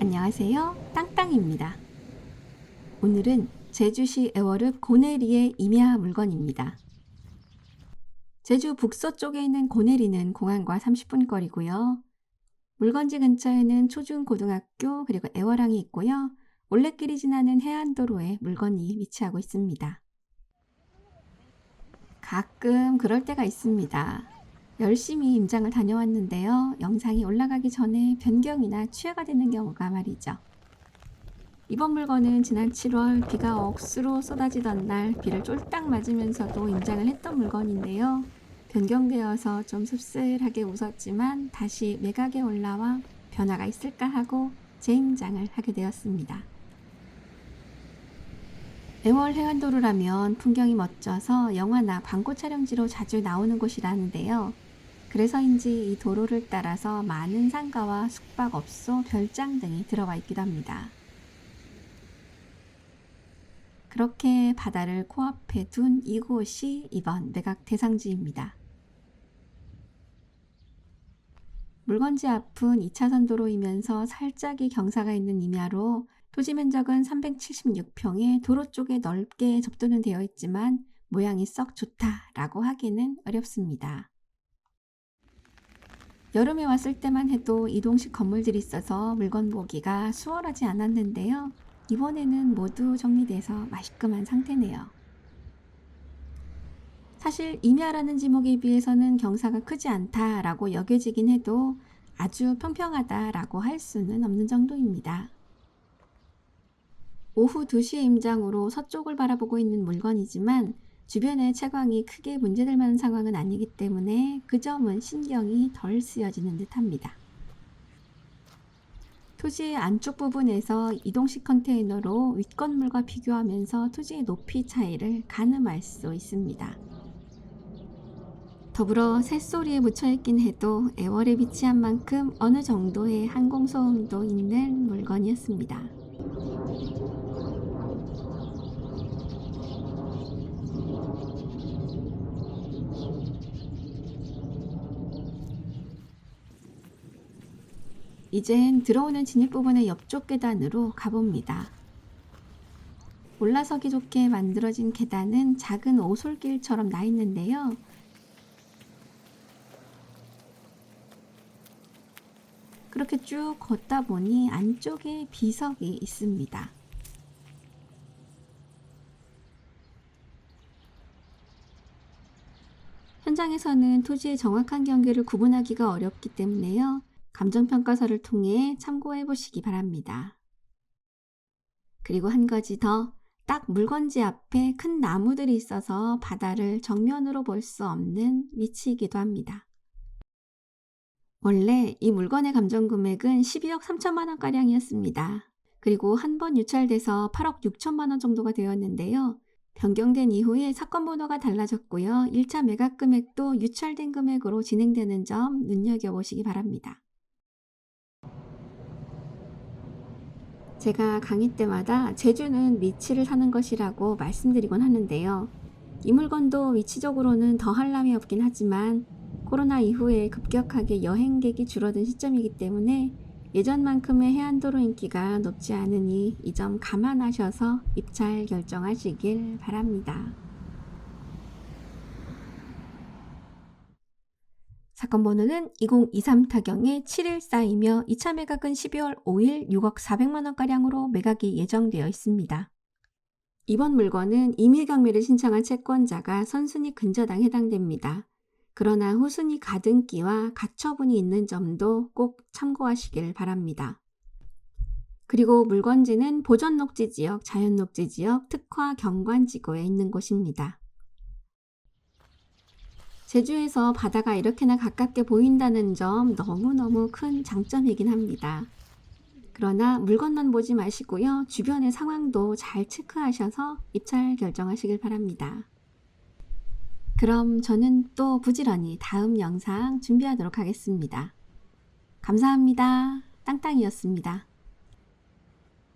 안녕하세요. 땅땅입니다. 오늘은 제주시 애월읍 고내리의 임야 물건입니다. 제주 북서쪽에 있는 고내리는 공항과 30분 거리고요. 물건지 근처에는 초중고등학교 그리고 애월항이 있고요. 올레길이 지나는 해안도로에 물건이 위치하고 있습니다. 가끔 그럴 때가 있습니다. 열심히 임장을 다녀왔는데요. 영상이 올라가기 전에 변경이나 취하가 되는 경우가 말이죠. 이번 물건은 지난 7월 비가 억수로 쏟아지던 날 비를 쫄딱 맞으면서도 임장을 했던 물건인데요. 변경되어서 좀 씁쓸하게 웃었지만 다시 매각에 올라와 변화가 있을까 하고 재임장을 하게 되었습니다. 애월 해안도로라면 풍경이 멋져서 영화나 광고 촬영지로 자주 나오는 곳이라는데요. 그래서인지 이 도로를 따라서 많은 상가와 숙박업소, 별장 등이 들어와 있기도 합니다. 그렇게 바다를 코앞에 둔 이곳이 이번 매각 대상지입니다. 물건지 앞은 2차선 도로이면서 살짝이 경사가 있는 임야로 토지 면적은 376평에 도로 쪽에 넓게 접도는 되어 있지만 모양이 썩 좋다라고 하기는 어렵습니다. 여름에 왔을 때만 해도 이동식 건물들이 있어서 물건 보기가 수월하지 않았는데요. 이번에는 모두 정리돼서 맛있끔한 상태네요. 사실 임야라는 지목에 비해서는 경사가 크지 않다라고 여겨지긴 해도 아주 평평하다라고 할 수는 없는 정도입니다. 오후 2시에 임장으로 서쪽을 바라보고 있는 물건이지만 주변의 채광이 크게 문제될 만한 상황은 아니기 때문에 그 점은 신경이 덜 쓰여지는 듯합니다. 토지의 안쪽 부분에서 이동식 컨테이너로 윗건물과 비교하면서 토지의 높이 차이를 가늠할 수 있습니다. 더불어 새소리에 묻혀있긴 해도 애월에 위치한 만큼 어느 정도의 항공소음도 있는 물건이었습니다. 이젠 들어오는 진입 부분의 옆쪽 계단으로 가봅니다. 올라서기 좋게 만들어진 계단은 작은 오솔길처럼 나 있는데요. 그렇게 쭉 걷다 보니 안쪽에 비석이 있습니다. 현장에서는 토지의 정확한 경계를 구분하기가 어렵기 때문에요. 감정평가서를 통해 참고해 보시기 바랍니다. 그리고 한 가지 더, 딱 물건지 앞에 큰 나무들이 있어서 바다를 정면으로 볼 수 없는 위치이기도 합니다. 원래 이 물건의 감정 금액은 12억 3천만 원가량이었습니다. 그리고 한 번 유찰돼서 8억 6천만 원 정도가 되었는데요. 변경된 이후에 사건 번호가 달라졌고요. 1차 매각 금액도 유찰된 금액으로 진행되는 점 눈여겨보시기 바랍니다. 제가 강의 때마다 제주는 위치를 사는 것이라고 말씀드리곤 하는데요. 이 물건도 위치적으로는 더 할람이 없긴 하지만 코로나 이후에 급격하게 여행객이 줄어든 시점이기 때문에 예전만큼의 해안도로 인기가 높지 않으니 이 점 감안하셔서 입찰 결정하시길 바랍니다. 사건 번호는 2023 타경의 714이며 2차 매각은 12월 5일 6억 400만 원가량으로 매각이 예정되어 있습니다. 이번 물건은 임의경매를 신청한 채권자가 선순위 근저당 해당됩니다. 그러나 후순위 가등기와 가처분이 있는 점도 꼭 참고하시길 바랍니다. 그리고 물건지는 보전녹지 지역, 자연녹지 지역, 특화 경관지구에 있는 곳입니다. 제주에서 바다가 이렇게나 가깝게 보인다는 점 너무너무 큰 장점이긴 합니다. 그러나 물건만 보지 마시고요. 주변의 상황도 잘 체크하셔서 입찰 결정하시길 바랍니다. 그럼 저는 또 부지런히 다음 영상 준비하도록 하겠습니다. 감사합니다. 땅땅이었습니다.